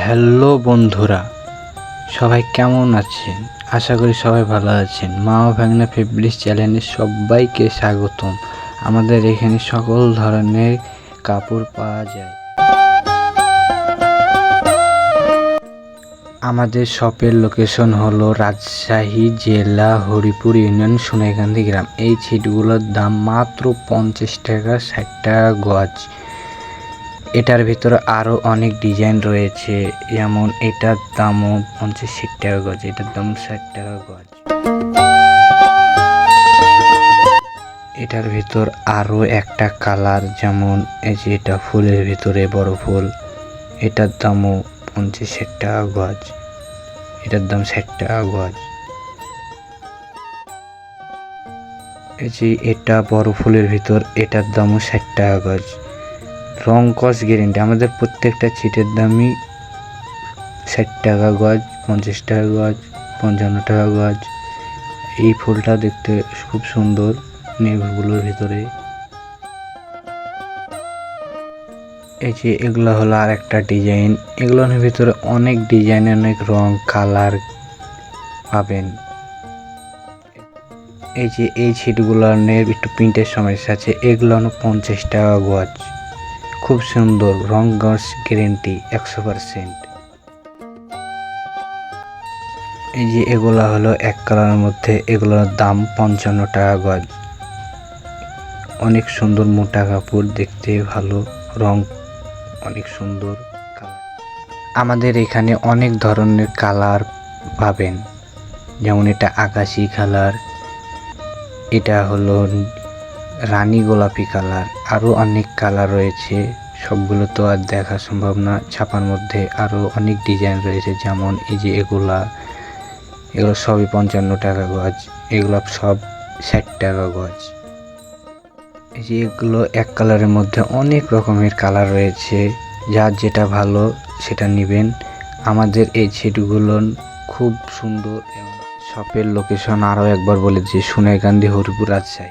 Hello বন্ধুরা, সবাই কেমন আছেন? আশা করি সবাই ভালো আছেন। মা ও ভাগনা ফেব্রিক্স চ্যানেলে সবাইকে স্বাগতম। আমাদের এখানে সকল ধরনের কাপড় পাওয়া যায়। আমাদের শপের লোকেশন হলো রাজশাহী জেলা হরিপুর ইউনিয়ন সোনাইকান্দি গ্রাম। এই ছিটগুলোর দাম মাত্র পঞ্চাশ টাকা, ষাট টাকা গজ। এটার ভিতরে আরও অনেক ডিজাইন রয়েছে। যেমন এটার দামও পঞ্চাশ ষাট টাকা গজ, এটার দাম ষাট টাকা গজ। এটার ভিতর আরও একটা কালার, যেমন এই যে এটা ফুলের ভিতরে বড় ফুল, এটার দামও পঞ্চাশ ষাট টাকা গজ, এটার দাম ষাট টাকা গজ। এই যে এটা বড় ফুলের ভিতর, এটার দামও ষাট টাকা গজ। রং কস গ্যারেন্টি আমাদের প্রত্যেকটা ছিটের দামই ষাট টাকা গজ, পঞ্চাশ টাকা গজ, পঞ্চান্ন টাকা গজ। এই ফুলটা দেখতে খুব সুন্দর নেভগুলোর ভিতরে। এই যে এগুলো হলো আর একটা ডিজাইন এগুলোর ভিতরে অনেক ডিজাইন অনেক রং কালার পাবেন। এই যে এই ছিটগুলোর একটু প্রিন্টের সমস্যা আছে। এগুলো পঞ্চাশ টাকা গজ। খুব সুন্দর রং গজ গ্যারেন্টি একশো পারসেন্ট এই যে এগুলা হলো এক কালারের মধ্যে এগুলোর দাম পঞ্চান্ন টাকা গজ। অনেক সুন্দর মোটা কাপড়, দেখতে ভালো, রং অনেক সুন্দর আমাদের এখানে অনেক ধরনের কালার পাবেন। যেমন এটা আকাশি কালার এটা হলো রানী গোলাপি কালার আরও অনেক কালার রয়েছে। সবগুলো তো আর দেখা সম্ভব না। ছাপার মধ্যে আরও অনেক ডিজাইন রয়েছে, যেমন এই যে এগুলা। এগুলো সবই পঞ্চান্ন টাকা গজ। এগুলো সব ষাট টাকা গজ। এই যে এগুলো এক কালারের মধ্যে অনেক রকমের কালার রয়েছে। যার যেটা ভালো, সেটা নেবেন। আমাদের এই ছিটগুলো খুব সুন্দর এবং শপের লোকেশন আরও একবার বলে দিচ্ছি সোনাইকান্দি হরিপুর রাজশাহী।